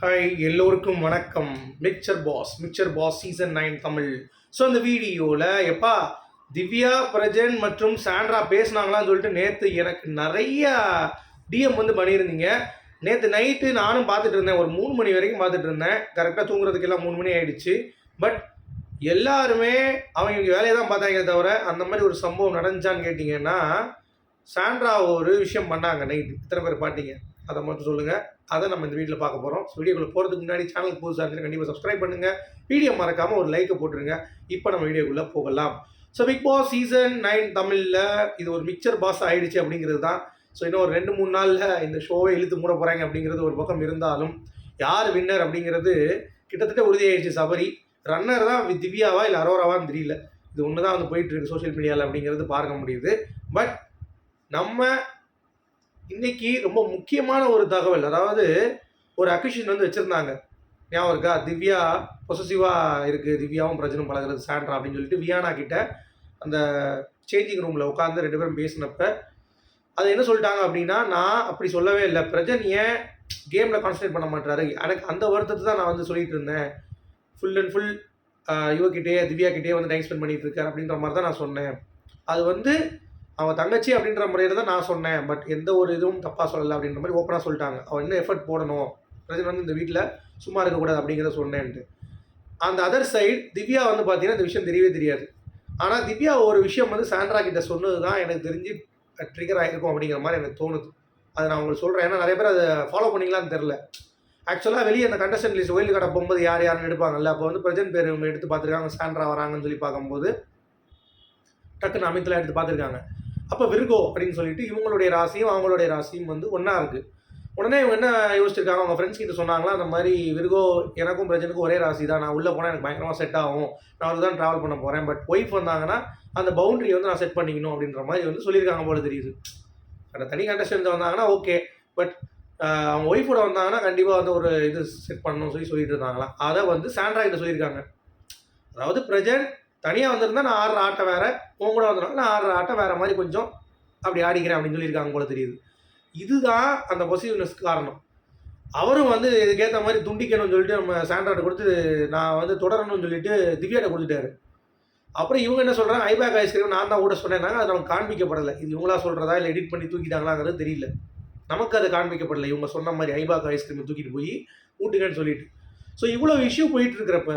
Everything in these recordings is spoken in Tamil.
ஹாய் எல்லோருக்கும் வணக்கம். Mixture boss mixture boss season nine Tamil. So அந்த வீடியோவில் எப்பா திவ்யா பிரஜன் மற்றும் சாண்ட்ரா பேசுனாங்களான்னு சொல்லிட்டு நேற்று எனக்கு நிறைய டிஎம் வந்து பண்ணியிருந்தீங்க. நேற்று நைட்டு நானும் பார்த்துட்டு இருந்தேன். ஒரு மூணு மணி வரைக்கும் பார்த்துட்டு இருந்தேன். கரெக்டாக தூங்குறதுக்கெல்லாம் மூணு மணி ஆயிடுச்சு. பட் எல்லாருமே அவங்க வேலையை தான் பார்த்தாங்க தவிர அந்த மாதிரி ஒரு சம்பவம் நடந்துச்சான்னு கேட்டிங்கன்னா சாண்ட்ரா ஒரு விஷயம் பண்ணாங்க நைட்டு இத்தனை பேர் பார்த்தீங்க அதை மட்டும் சொல்லுங்கள் அதை நம்ம இந்த வீட்டில் பார்க்க போகிறோம் வீடியோக்குள்ளே போகிறதுக்கு முன்னாடி சேனலுக்கு புதுசாக இருந்துச்சு கண்டிப்பாக சப்ஸ்கிரைப் பண்ணுங்கள் வீடியோ மறக்காமல் ஒரு லைக்கை போட்டுருங்க. இப்போ நம்ம வீடியோக்குள்ளே போகலாம். So big boss season nine தமிழில் இது ஒரு மிக்சர் பாஸ் ஆகிடுச்சு அப்படிங்கிறது தான். ஸோ இன்னும் ஒரு ரெண்டு மூணு நாளில் இந்த ஷோவை இழுத்து மூட போகிறாங்க அப்படிங்கிறது ஒரு பக்கம் இருந்தாலும் யார் வின்னர் அப்படிங்கிறது கிட்டத்தட்ட உறுதியாயிடுச்சு சபரி. ரன்னர் தான் திவ்யாவா இல்லை அரோராவான்னு தெரியல. இது ஒன்று தான் வந்து போயிட்டுருக்கு சோஷியல் மீடியாவில் அப்படிங்கிறது பார்க்க முடியுது. பட் நம்ம இன்னைக்கு ரொம்ப முக்கியமான ஒரு தகவல். அதாவது ஒரு அக்யூஷன் வந்து வச்சுருந்தாங்க. ஞாபகம் இருக்கா? திவ்யா பொசசிவாக இருக்குது திவ்யாவும் பிரஜனும் பழகுறது சாண்ட்ரா அப்படின்னு சொல்லிட்டு வியானா கிட்ட அந்த சேஞ்சிங் ரூமில் உட்காந்து ரெண்டு பேரும் பேசினப்ப அது என்ன சொல்லிட்டாங்க அப்படின்னா நான் அப்படி சொல்லவே இல்லை. பிரஜன் ஏன் கேமில் கான்சன்ட்ரேட் பண்ண மாட்டாரு எனக்கு அந்த வருத்தத்தை தான் நான் வந்து சொல்லிட்டு இருந்தேன். ஃபுல் அண்ட் ஃபுல் இவகிட்டே திவ்யா கிட்டே வந்து டைம் ஸ்பெண்ட் பண்ணிட்டு இருக்கார் அப்படின்ற மாதிரி தான் நான் சொன்னேன். அது வந்து அவன் தங்கச்சி அப்படின்ற முறையில் தான் நான் சொன்னேன். பட் எந்த ஒரு இதுவும் தப்பாக சொல்லலை அப்படின்ற மாதிரி ஓப்பனாக சொல்லிட்டாங்க. அவன் இன்னும் எஃபர்ட் போடணும்? பிரச்சனை வந்து இந்த வீட்டில் சும்மா இருக்கக்கூடாது அப்படிங்கிறத சொன்னேன்ட்டு. அந்த அதர் சைடு திவ்யா வந்து பார்த்தீங்கன்னா இந்த விஷயம் தெரியவே தெரியாது. ஆனால் திவ்யா ஒரு விஷயம் வந்து சாண்ட்ரா கிட்ட சொன்னது தான் எனக்கு தெரிஞ்சு ட்ரிகர் ஆகிருக்கும் அப்படிங்கிற மாதிரி எனக்கு தோணுது. அதை நான் உங்களுக்கு சொல்கிறேன் ஏன்னா நிறைய பேர் அதை ஃபாலோ பண்ணிங்களான்னு தெரில ஆக்சுவலாக வெளியே அந்த கண்டஸ்டன்ட் லிஸ்ட் ஒயில் கடை போகும்போது யார் யாருன்னு எடுப்பாங்கல்ல. அப்போ வந்து பிரஜன் பேர் இவங்க எடுத்து பார்த்துருக்காங்க. சாண்ட்ரா வராங்கன்னு சொல்லி பார்க்கும்போது டக்குன்னு அமித்லாம் எடுத்து பார்த்துருக்காங்க. அப்போ விருகோ அப்படின்னு சொல்லிட்டு இவங்களுடைய ராசியும் அவங்களுடைய ராசியும் வந்து ஒன்றா இருக்குது உடனே இவங்க என்ன யோசிச்சிருக்காங்க? அவங்க ஃப்ரெண்ட்ஸ் கிட்ட சொன்னாங்களா? அந்த மாதிரி விருகோ எனக்கும் பிரஜனுக்கும் ஒரே ராசி தான் நான் உள்ளே போனால் எனக்கு பயங்கரமாக செட் ஆகும். நான் அவர் தான் ட்ராவல் பண்ண போகிறேன் பட் ஒய்ஃப் வந்தாங்கன்னா அந்த பவுண்டரி வந்து நான் செட் பண்ணிக்கணும் அப்படின்ற மாதிரி வந்து சொல்லியிருக்காங்க போல தெரியுது. அந்த தனி கண்டஸ்டன்ஸ் வந்தாங்கன்னா ஓகே பட் அவங்க ஒய்ஃபோட வந்தாங்கன்னா கண்டிப்பாக வந்து ஒரு இது செட் பண்ணணும்னு சொல்லி சொல்லிட்டு இருந்தாங்களா? அதை வந்து சாண்ட்ரா கிட்ட சொல்லியிருக்காங்க. அதாவது பிரஜன் தனியாக வந்திருந்தா நான் ஆடுற ஆட்டம் வேற உன் கூட வந்தனால நான் ஆடுற ஆட்டம் வேற மாதிரி கொஞ்சம் அப்படி ஆடிக்கிறேன் அப்படின்னு சொல்லியிருக்காங்க போல தெரியுது. இதுதான் அந்த பொசிட்டிவ்னஸ்க்கு காரணம். அவரும் வந்து இதுக்கேற்ற மாதிரி துண்டிக்கணும்னு சொல்லிட்டு நம்ம சாண்ட்ராட்ட கொடுத்து நான் வந்து தொடரணும்னு சொல்லிட்டு திவ்யாட்ட கொடுத்துட்டாரு. அப்புறம் இவங்க என்ன சொல்கிறாங்க ஐபேக் ஐஸ்கிரீம் நான் தான் கூட சொன்னேன்னாங்க. அது நமக்கு காண்பிக்கப்படலை. இது இவங்களா சொல்கிறதா இல்லை எடிட் பண்ணி தூக்கிட்டாங்களாங்கிறது தெரியல. நமக்கு அது காண்பிக்கப்படலை. இவங்க சொன்ன மாதிரி ஐபாக் ஐஸ்கிரீம் தூக்கிட்டு போய் ஊட்டுங்கன்னு சொல்லிட்டு. ஸோ இவ்வளோ இஷ்யூ போயிட்டு இருக்கிறப்ப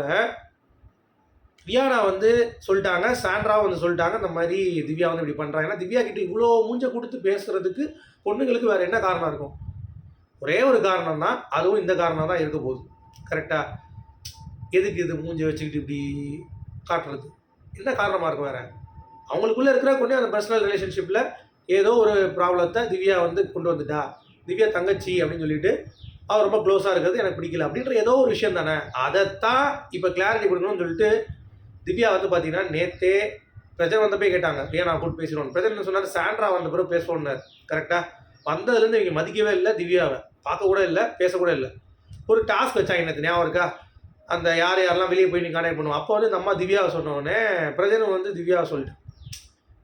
ரியானா வந்து சொல்லிட்டாங்க சாண்ட்ரா வந்து சொல்லிட்டாங்க இந்த மாதிரி திவ்யா வந்து இப்படி பண்ணுறாங்கன்னா திவ்யா கிட்ட இவ்வளோ மூஞ்ச கொடுத்து பேசுறதுக்கு பொண்ணுங்களுக்கு வேறு என்ன காரணம் இருக்கும்? ஒரே ஒரு காரணம் தான் அதுவும் இந்த காரணம் தான் இருக்க போகுது. கரெக்டாக எதுக்கு இது மூஞ்சி வச்சுக்கிட்டு இப்படி காட்டுறது? என்ன காரணமாக இருக்கும் வேற? அவங்களுக்குள்ளே இருக்கிற கொண்டு அந்த பர்சனல் ரிலேஷன்ஷிப்பில் ஏதோ ஒரு ப்ராப்ளத்தை திவ்யா வந்து கொண்டு வந்துட்டா. திவ்யா தங்கச்சி அப்படின்னு சொல்லிட்டு அவர் ரொம்ப க்ளோஸாக இருக்கிறது எனக்கு பிடிக்கல. அப்படின்ற ஏதோ ஒரு விஷயம் தானே. அதைத்தான் இப்போ கிளாரிட்டி கொடுக்கணும்னு சொல்லிட்டு திவ்யா வந்து பார்த்தீங்கன்னா நேத்தே பிரஜன் வந்த போய் கேட்டாங்க ஏன் நான் கூட்டு பேசிடுவோம் பிரஜன் சொன்னார் சாண்ட்ரா வந்த பிறகு பேசுவோன்னார் கரெக்டாக வந்ததுலேருந்து இவங்க மதிக்கவே இல்லை திவ்யாவை. பார்க்க கூட இல்லை பேசக்கூட இல்லை. ஒரு டாஸ்க் வச்சாங்க எனக்கு ஞாபகம் இருக்கா? அந்த யார் யாரெல்லாம் வெளியே போய் நீ கான்டாக்ட் பண்ணுவோம் அப்போ வந்து நம்ம அம்மா திவ்யாவை சொன்னோடனே பிரஜனும் பிரஜன் வந்து திவ்யாவை சொல்லிட்டு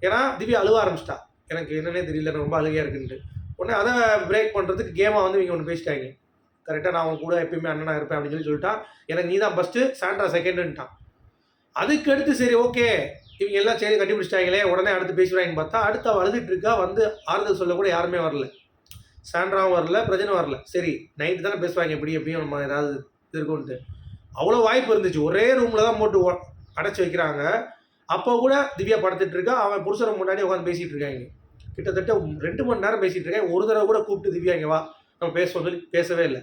ஏன்னா திவ்யா அழுவ ஆரம்பிச்சிட்டா. எனக்கு என்னன்னே தெரியல எனக்கு ரொம்ப அழுகையாக இருக்குன்ட்டு. உடனே அதை பிரேக் பண்ணுறதுக்கு கேமாக வந்து இவங்க ஒன்று பேசிட்டாங்க. கரெக்டாக நான் அவங்க கூட எப்பயுமே அண்ணனாக இருப்பேன் அப்படின்னு சொல்லி சொல்லிட்டான். எனக்கு நீ தான் ஃபஸ்ட்டு சாண்ட்ரா செகண்டுன்ட்டான் அதுக்கு அடுத்து சரி ஓகே. இவங்க எல்லாம் சரி கண்டுபிடிச்சிட்டாங்களே உடனே அடுத்து பேசுகிறாங்கன்னு பார்த்தா அடுத்து அவள் அழுதுட்டு இருக்கா வந்து ஆறுதல் சொல்ல கூட யாருமே வரல. சாண்ட்ராவும் வரல பிரஜனும் வரல. சரி நைட்டு தானே பேசுவாங்க எப்படி எப்படியும் நம்ம ஏதாவது இருக்கும்ன்ட்டு. அவ்வளோ வாய்ப்பு இருந்துச்சு. ஒரே ரூமில் தான் போட்டு அடைச்சி வைக்கிறாங்க. அப்போ கூட திவ்யா படுத்துட்டு இருக்கா அவன் புருஷனை முன்னாடி உட்காந்து பேசிகிட்டு இருக்காங்க. கிட்டத்தட்ட ரெண்டு மணி நேரம் பேசிகிட்டு இருக்கேன். ஒரு தடவை கூட கூப்பிட்டு திவ்யா இங்கே வா நம்ம பேசுவோம் சொல்லி பேசவே இல்லை.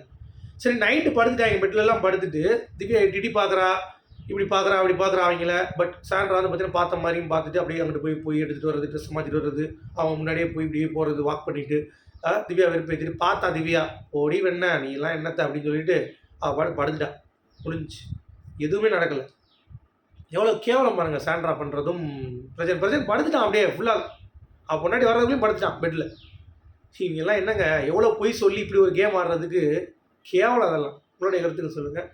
சரி நைட்டு படுத்துட்டாங்க பெட்லெல்லாம் படுத்துட்டு திவ்யா டிடி பார்க்குறா இப்படி பார்க்குறா அப்படி பார்க்குறா அவங்கள. பட் சாண்ட்ரா வந்து பார்த்தீங்கன்னா பார்த்த மாதிரியும் பார்த்துட்டு அப்படியே அங்கிட்டு போய் போய் எடுத்துகிட்டு வர்றது ட்ரெஸ் மாற்றிட்டு வர்றது அவன் முன்னாடியே போய் இப்படியே போகிறது வாக் பண்ணிவிட்டு திவ்யா வெறுப்பேற்றிட்டு பார்த்தா திவ்யா ஓடி வேணா நீ எல்லாம் என்னத்த? அப்படின்னு சொல்லிட்டு அவள் பாட்டு படுத்துட்டா. முடிஞ்சு எதுவுமே நடக்கலை. எவ்வளோ கேவலம் பாருங்க சாண்ட்ரா பண்ணுறதும் பிரச்சனை பிரச்சனை படுத்துட்டான் அப்படியே ஃபுல்லாக அவள் முன்னாடி வர்றதுக்குள்ளேயும் படுத்துட்டான் பெட்டில் இவங்கெல்லாம் என்னங்க? எவ்வளோ பொய் சொல்லி இப்படி ஒரு கேம் ஆடுறதுக்கு? கேவலம் அதெல்லாம். உங்களுடைய கருத்துக்கு சொல்லுங்கள்